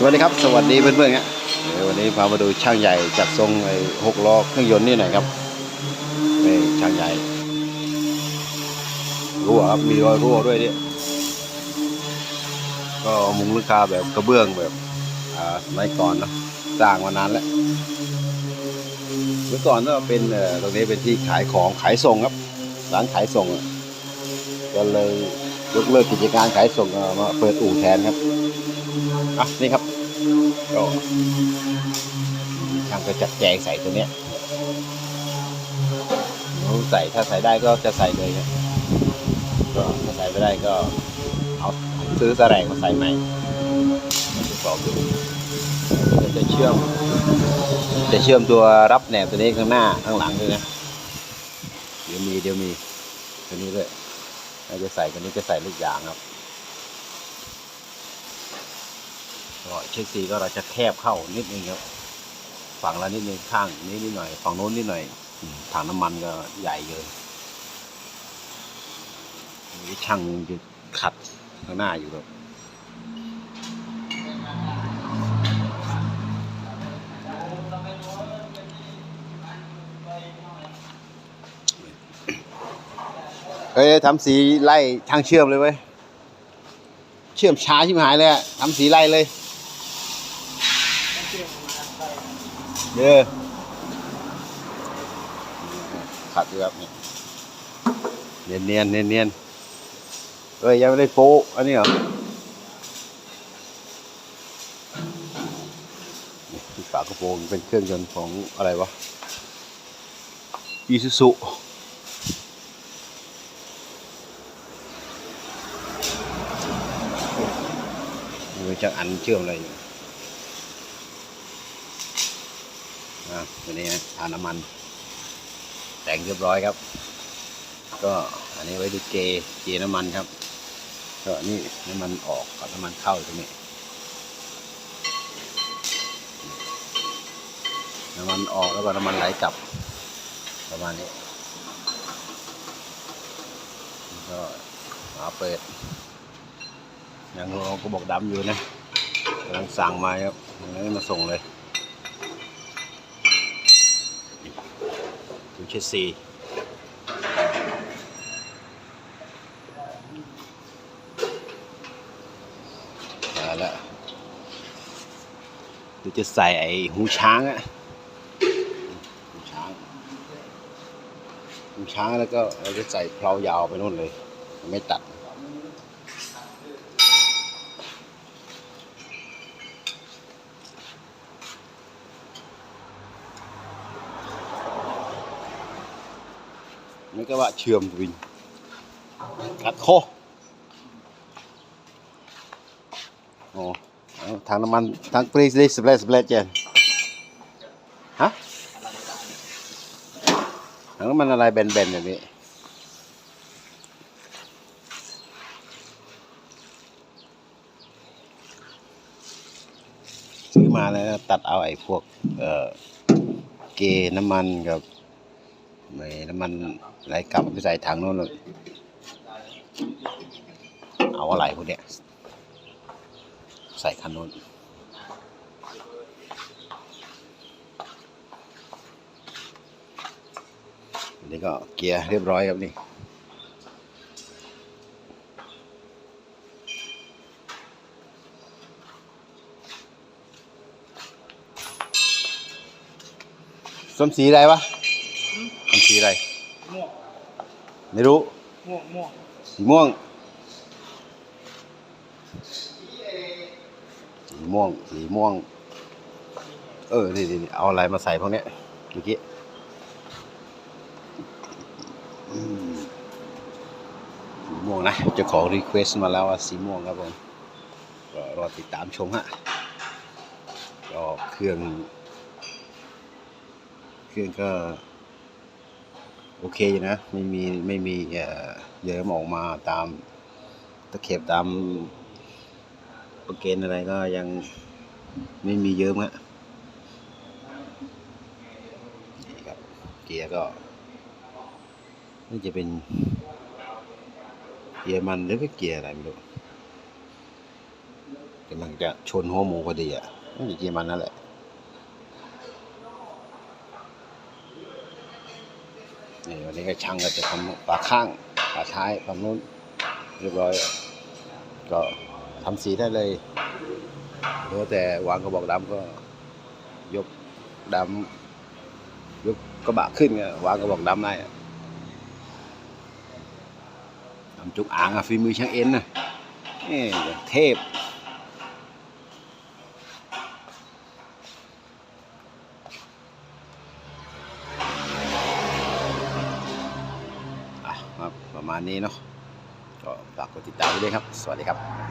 สวัสดีครับ สวัสดีเพื่อนๆครับเดี๋ยววันนี้พามาดูช่างใหญ่จัดทรงไอ้หกล้อเครื่องยนต์นี่หน่อยครับนี่ช่างใหญ่รั่วครับมีรอยรั่วด้วยเนี่ยก็มุงลูกคาแบบกระเบื้องแบบอ่าสมัยก่อนเนะสร้างมานานแล้วเมื่อก่อนก็เป็นตรงนี้เป็นที่ขายของขายส่งครับร้านขายส่งก็เลยยกเลิกกิจการขายส่งมาเปิดอู่แทนครับ อะนี่ครับก็ช่างก็จัดแจงใส่ตัวเนี้ยรู้ใส่ถ้าใส่ได้ก็จะใส่เลยครับก็ถ้าใส่ไม่ได้ก็เอาซื้อตะแรงมาใส่ใหม่ทดสอบดูจะเชื่อม จะเชื่อมตัวรับแหนบตัวนี้ข้างหน้าข้างหลังด้วยนะเดี๋ยวมีเดี๋ยวมีตัวนี้ด้วยเราจะใส่ตัวนี้จะใส่ลูกยางครับ ก็เช็คซีก็เราจะแคบเข้านิดนึงครับฝั่งละนิดนึงข้างนี้นิดหน่อยฝั่งโน้นนิดหน่อยถังน้ำมันก็ใหญ่เกินมีช่างจะขัดข้างหน้าอยู่ครับเฮ้ยทำสีไล่ทางเชื่อมเลยเว้ย เชื่อมช้าชิบหายเลยอะทำสีไล่เลย เด้อขัดดูครับเนี่ยเนียนเนียนเนียนเนียนเอ้ยยังไม่ได้โฟกอันนี้เหรอนี่ที่ฝากระโปรงเป็นเครื่องยนต์ของอะไรวะอีซูซุมือจักอันเชื่อมอะไรอยู่อะ ตัวนี้นะทาน้ำมัน แต่งเรียบร้อยครับ ก็อันนี้ไว้ดูเกเกน้ำมันครับก็นี่น้ำมันออกกับน้ำมันเข้าตรงนี้น้ำมันออกแล้วก็น้ำมันไหลกลับ ประมาณนี้ก็มาเปิดยังเราก็บอกดำอยู่นะกำลังสั่งมาครับยังไม่มาส่งเลย เชสซีมาแล้วดูจะใส่ไอ้หูช้างอะหูช้างหูช้างแล้วก็เราจะใส่เพลายาวไปนู่นเลย ไม่ตัด mấy các bạn trường của mình cắt khô Ồ, thằng năm ăn thằng please đi split split chưa hả thằng năm ăn อะไรแบนๆอย่างนี้ซื้อมาแล้วตัดเอาไอ้พวกเกน้ำมันกับ ไม่น้ำมันไหลกลับไปใส่ถังโน้นเลยเอาอะไรพวกเนี้ยใส่คันโน้นนนี้ก็เกียร์เรียบร้อยครับนี่ส้มสีอะไรวะ ส้มสีอะไร ม่วงไม่รู้ ม่วงม่วงสีม่วง สีม่วง สีม่วง เออ นี่นี่เอาอะไรมาใส่พวกเนี้ยเมื่อกี้อืมสีม่วงนะเจ้าของรีเควสต์มาแล้วว่าสีม่วงครับผมก็รอติดตามชมฮะก็เครื่อง เครื่องก็ โอเคอยู่นะ ไม่มีไม่มีเอ่อเยิ้มออกมาตามตะเข็บตามปรเกนอะไรก็ยังไม่มีเยิ้มฮะนี่ครับ เกียร์ก็น่าจะเป็น เกียร์มันหรือว่าเกียร์อะไรไม่รู้แต่ำลังจะชนหัวหมูพอดีอะไม่กี่กี่มันนั่นแหละ นี่วันนี้ก็ช่างก็จะทำฝาข้างฝาท้ายฝั่งนู้นเรียบร้อย ก็ทำสีได้เลยเหลือแต่วางกระบอกดำก็ยกดำยกกระบะขึ้นไงวางกระบอกดำได้อะทำจุกอ่างอะฝีมือช่างเอ็นนะนี่เทพ มาณนี้เนาะก็ฝากกดติดตามไว้ด้วยครับ สวัสดีครับ